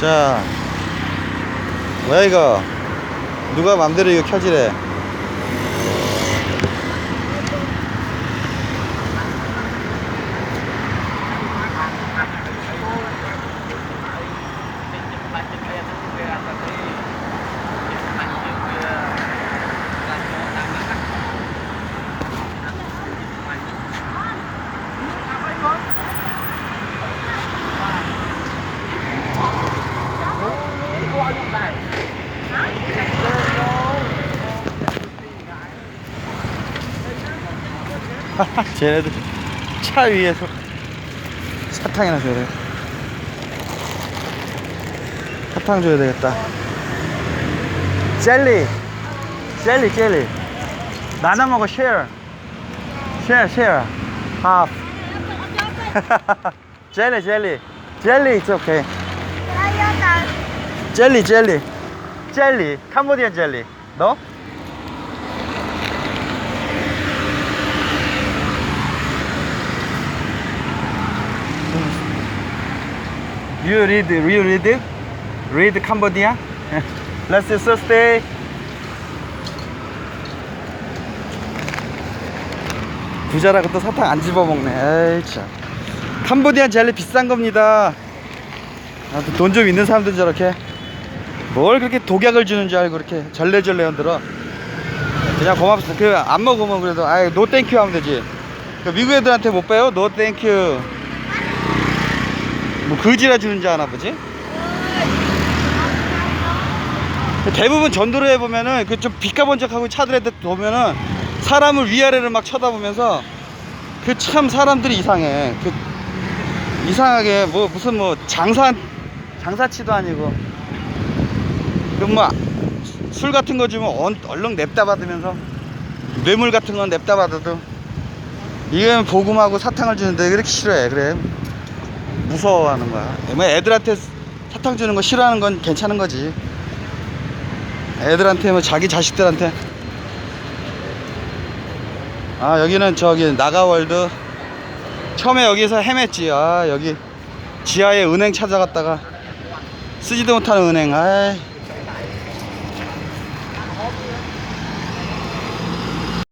자 뭐야 이거? 누가 맘대로 이거 켜지래 쟤네들 차 위에서 사탕이나 줘야 돼. 사탕 줘야 되겠다. 젤리. 젤리 젤리. 나눠 먹어 share. Share share. Half. 젤리 젤리. 젤리 it's okay. 젤리 젤리. 젤리. 캄보디안 젤리. 너? You read, you read, read Cambodia. Let's stay. 부자라고 또 사탕 안 집어 먹네. 에이 참. 캄보디안 젤리 비싼 겁니다. 아, 돈좀 있는 사람들 저렇게 뭘 그렇게 독약을 주는 줄 알고 그렇게 절레절레 흔들어. 그냥 고맙습니다. 그 안 먹으면 그래도 아이 노 땡큐 하면 되지. 그 미국 애들한테 못 배요? 노 땡큐. 뭐 그지라 주는 줄 아나 보지? 대부분 전도로에 보면은 그좀 비까번쩍하고 차들에 보면은 사람을 위아래를 막 쳐다보면서 그 참 사람들이 이상해. 그 이상하게 뭐 무슨 뭐 장사 장사치도 아니고 그뭐술 같은 거 주면 얼- 얼른 냅다 받으면서 뇌물 같은 건 냅다 받아도 이게 보금하고 사탕을 주는데 왜 그렇게 싫어해 그래 무서워하는 거야. 뭐 애들한테 사탕 주는 거 싫어하는 건 괜찮은 거지. 애들한테 뭐 자기 자식들한테. 아 여기는 저기 나가월드. 처음에 여기서 헤맸지. 아 여기 지하에 은행 찾아갔다가 쓰지도 못하는 은행. 아이